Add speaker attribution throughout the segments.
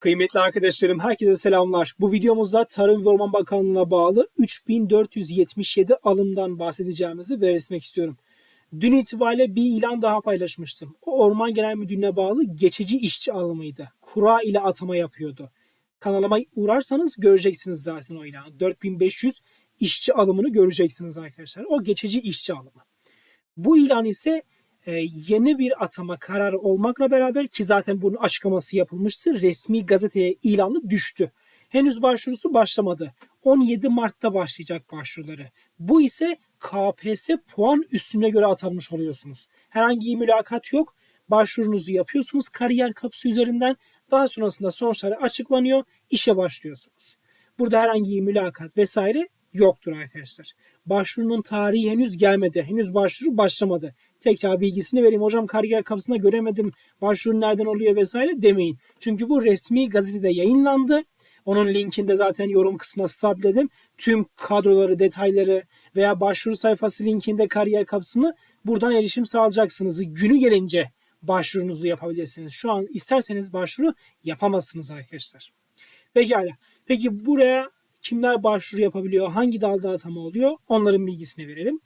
Speaker 1: Kıymetli arkadaşlarım herkese selamlar. Bu videomuzda Tarım ve Orman Bakanlığı'na bağlı 3477 alımdan bahsedeceğimizi belirtmek istiyorum. Dün itibariyle bir ilan daha paylaşmıştım. O Orman Genel Müdürlüğü'ne bağlı geçici işçi alımıydı. Kura ile atama yapıyordu. Kanalıma uğrarsanız göreceksiniz zaten o ilanı. 4500 işçi alımını göreceksiniz arkadaşlar. O geçici işçi alımı. Bu ilan ise yeni bir atama kararı olmakla beraber ki zaten bunun açıklaması yapılmıştı. Resmi gazeteye ilanı düştü. Henüz başvurusu başlamadı. 17 Mart'ta başlayacak başvuruları. Bu ise KPSS puan üstüne göre atanmış oluyorsunuz. Herhangi bir mülakat yok. Başvurunuzu yapıyorsunuz kariyer kapısı üzerinden. Daha sonrasında sonuçları açıklanıyor. işe başlıyorsunuz. Burada herhangi bir mülakat vesaire yoktur arkadaşlar. Başvurunun tarihi henüz gelmedi. Henüz başvuru başlamadı. Tekrar bilgisini vereyim. Hocam kariyer kapısında göremedim. Başvuru nereden oluyor vesaire demeyin. Çünkü bu resmi gazetede yayınlandı. Onun linkinde zaten yorum kısmına sabitledim. Tüm kadroları, detayları veya başvuru sayfası linkinde kariyer kapısını buradan erişim sağlayacaksınız. Günü gelince başvurunuzu yapabilirsiniz. Şu an isterseniz başvuru yapamazsınız arkadaşlar. Pekala. Peki buraya kimler başvuru yapabiliyor? Hangi dalda atama oluyor? Onların bilgisini verelim.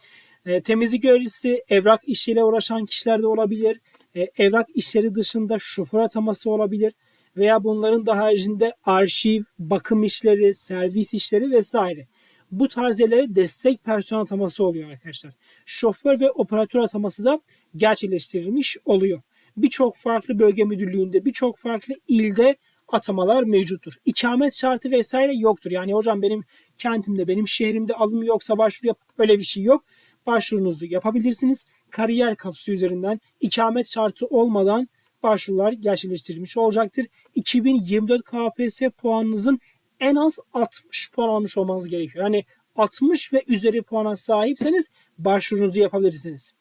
Speaker 1: E, temizlik görevlisi, evrak işleriyle uğraşan kişiler de olabilir. E, evrak işleri dışında şoför ataması olabilir. Veya bunların da haricinde arşiv, bakım işleri, servis işleri vesaire. Bu tarz yerlere destek personel ataması oluyor arkadaşlar. Şoför ve operatör ataması da gerçekleştirilmiş oluyor. Birçok farklı bölge müdürlüğünde, birçok farklı ilde atamalar mevcuttur. İkamet şartı vesaire yoktur. Yani hocam benim kentimde, benim şehrimde alım yoksa başvuru yap öyle bir şey yok. Başvurunuzu yapabilirsiniz. Kariyer kapısı üzerinden ikamet şartı olmadan başvurular gerçekleştirilmiş olacaktır. 2024 KPSS puanınızın en az 60 puan almış olmanız gerekiyor. Yani 60 ve üzeri puana sahipseniz başvurunuzu yapabilirsiniz.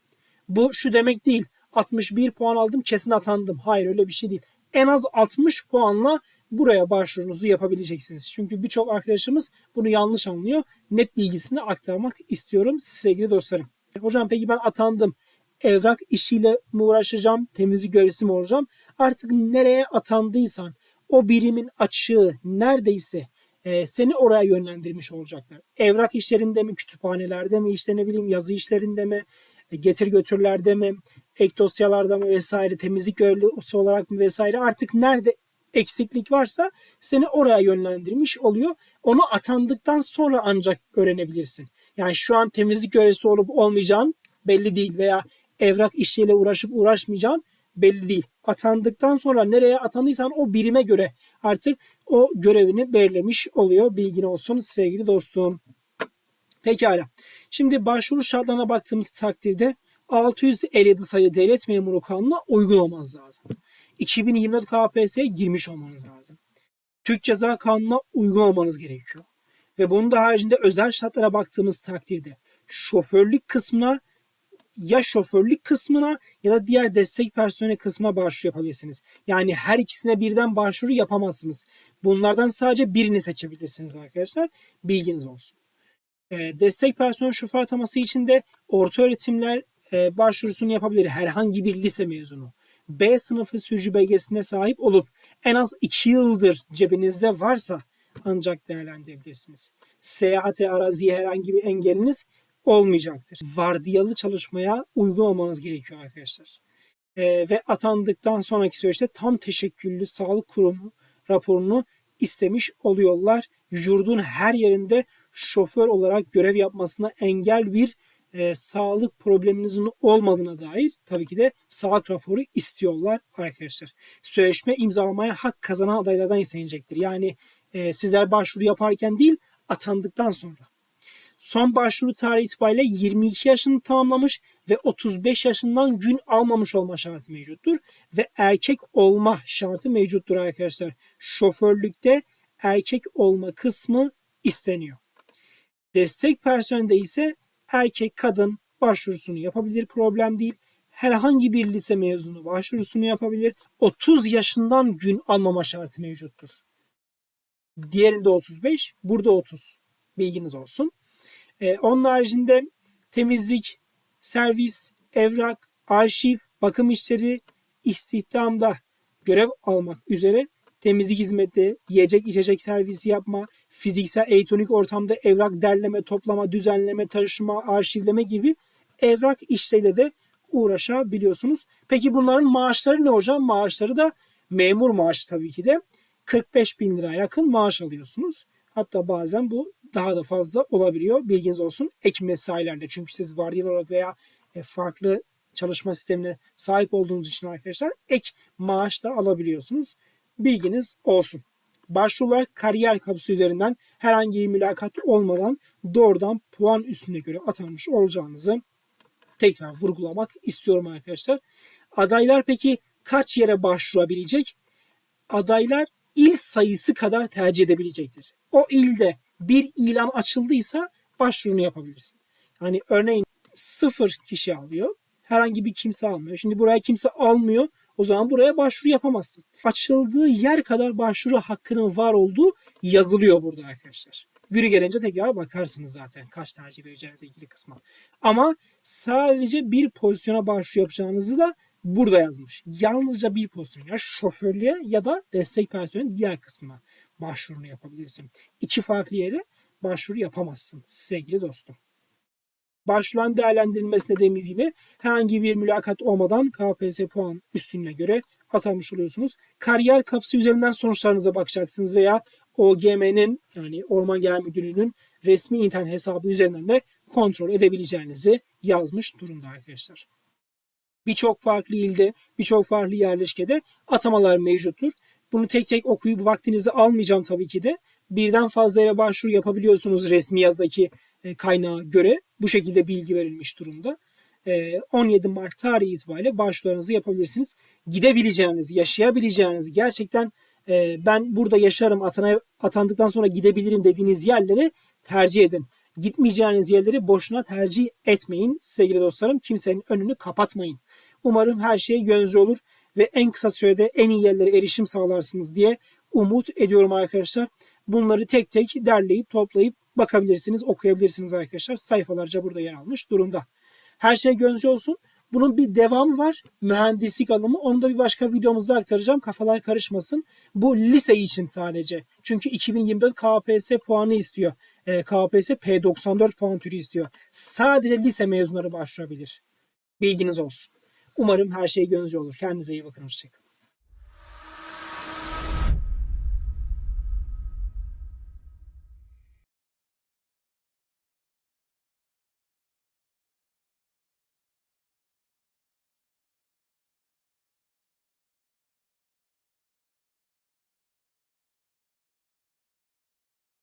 Speaker 1: Bu şu demek değil. 61 puan aldım kesin atandım. Hayır öyle bir şey değil. En az 60 puanla buraya başvurunuzu yapabileceksiniz. Çünkü birçok arkadaşımız bunu yanlış anlıyor. Net bilgisini aktarmak istiyorum sevgili dostlarım. Hocam peki ben atandım. Evrak işiyle mi uğraşacağım? Temizlik görevlisi mi olacağım? Artık nereye atandıysan o birimin açığı neredeyse e, seni oraya yönlendirmiş olacaklar. Evrak işlerinde mi, kütüphanelerde mi, işte ne bileyim yazı işlerinde mi, e, getir götürlerde mi, ek dosyalarda mı vesaire, temizlik görevlisi olarak mı vesaire artık nerede eksiklik varsa seni oraya yönlendirmiş oluyor. Onu atandıktan sonra ancak öğrenebilirsin. Yani şu an temizlik görevlisi olup olmayacağın belli değil veya evrak işleriyle uğraşıp uğraşmayacağın belli değil. Atandıktan sonra nereye atandıysan o birime göre artık o görevini belirlemiş oluyor. Bilgin olsun sevgili dostum. Pekala. Şimdi başvuru şartlarına baktığımız takdirde 657 sayı devlet memuru kanununa uygun olmanız lazım. 2024 KPSS'ye girmiş olmanız lazım. Türk Ceza Kanunu'na uygun olmanız gerekiyor. Ve bunun da haricinde özel şartlara baktığımız takdirde şoförlük kısmına ya şoförlük kısmına ya da diğer destek personeli kısmına başvuru yapabilirsiniz. Yani her ikisine birden başvuru yapamazsınız. Bunlardan sadece birini seçebilirsiniz arkadaşlar. Bilginiz olsun. Ee, destek personel şoför ataması için de orta öğretimler e, başvurusunu yapabilir. Herhangi bir lise mezunu. B sınıfı sürücü belgesine sahip olup en az 2 yıldır cebinizde varsa ancak değerlendirebilirsiniz. Seyahate, araziye herhangi bir engeliniz olmayacaktır. Vardiyalı çalışmaya uygun olmanız gerekiyor arkadaşlar. Ee, ve atandıktan sonraki süreçte tam teşekküllü sağlık kurumu raporunu istemiş oluyorlar. Yurdun her yerinde şoför olarak görev yapmasına engel bir e, sağlık probleminizin olmadığına dair tabii ki de sağlık raporu istiyorlar arkadaşlar. Sözleşme imzalamaya hak kazanan adaylardan istenecektir. Yani e, sizler başvuru yaparken değil atandıktan sonra. Son başvuru tarihi itibariyle 22 yaşını tamamlamış ve 35 yaşından gün almamış olma şartı mevcuttur. Ve erkek olma şartı mevcuttur arkadaşlar. Şoförlükte erkek olma kısmı isteniyor. Destek personelinde ise erkek kadın başvurusunu yapabilir problem değil. Herhangi bir lise mezunu başvurusunu yapabilir. 30 yaşından gün almama şartı mevcuttur. Diğerinde 35, burada 30. Bilginiz olsun. Ee, onun haricinde temizlik, servis, evrak, arşiv, bakım işleri, istihdamda görev almak üzere temizlik hizmeti, yiyecek içecek servisi yapma, fiziksel elektronik ortamda evrak derleme, toplama, düzenleme, taşıma, arşivleme gibi evrak işleriyle de uğraşabiliyorsunuz. Peki bunların maaşları ne hocam? Maaşları da memur maaşı tabii ki de 45 bin lira yakın maaş alıyorsunuz. Hatta bazen bu daha da fazla olabiliyor. Bilginiz olsun ek mesailerde. Çünkü siz vardiyalı olarak veya e, farklı çalışma sistemine sahip olduğunuz için arkadaşlar ek maaş da alabiliyorsunuz. Bilginiz olsun. Başvurular kariyer kapısı üzerinden herhangi bir mülakat olmadan doğrudan puan üstüne göre atanmış olacağınızı tekrar vurgulamak istiyorum arkadaşlar. Adaylar peki kaç yere başvurabilecek? Adaylar il sayısı kadar tercih edebilecektir. O ilde bir ilan açıldıysa başvurunu yapabilirsin. Yani örneğin sıfır kişi alıyor. Herhangi bir kimse almıyor. Şimdi buraya kimse almıyor. O zaman buraya başvuru yapamazsın. Açıldığı yer kadar başvuru hakkının var olduğu yazılıyor burada arkadaşlar. Günü gelince tekrar bakarsınız zaten kaç tercih vereceğinize ilgili kısma. Ama sadece bir pozisyona başvuru yapacağınızı da burada yazmış. Yalnızca bir pozisyon ya şoförlüğe ya da destek personelin diğer kısmına başvurunu yapabilirsin. İki farklı yere başvuru yapamazsın sevgili dostum. Başvuran değerlendirilmesi dediğimiz gibi herhangi bir mülakat olmadan KPSS puan üstünlüğe göre atanmış oluyorsunuz. Kariyer kapısı üzerinden sonuçlarınıza bakacaksınız veya OGM'nin yani Orman Genel Müdürlüğü'nün resmi internet hesabı üzerinden de kontrol edebileceğinizi yazmış durumda arkadaşlar. Birçok farklı ilde, birçok farklı yerleşkede atamalar mevcuttur. Bunu tek tek okuyup vaktinizi almayacağım tabii ki de. Birden fazla yere başvuru yapabiliyorsunuz resmi yazdaki kaynağa göre. Bu şekilde bilgi verilmiş durumda. E, 17 Mart tarihi itibariyle başvurularınızı yapabilirsiniz. Gidebileceğiniz, yaşayabileceğiniz, gerçekten e, ben burada yaşarım, atana, atandıktan sonra gidebilirim dediğiniz yerleri tercih edin. Gitmeyeceğiniz yerleri boşuna tercih etmeyin sevgili dostlarım. Kimsenin önünü kapatmayın. Umarım her şey gönlünüzce olur ve en kısa sürede en iyi yerlere erişim sağlarsınız diye umut ediyorum arkadaşlar. Bunları tek tek derleyip toplayıp bakabilirsiniz, okuyabilirsiniz arkadaşlar. Sayfalarca burada yer almış durumda. Her şey gönlünüzce olsun. Bunun bir devamı var. Mühendislik alımı. Onu da bir başka videomuzda aktaracağım. Kafalar karışmasın. Bu lise için sadece. Çünkü 2024 KPSS puanı istiyor. E, KPSS P94 puan türü istiyor. Sadece lise mezunları başvurabilir. Bilginiz olsun. Umarım her şey gönlünüzce olur. Kendinize iyi bakın. Hoşçakalın.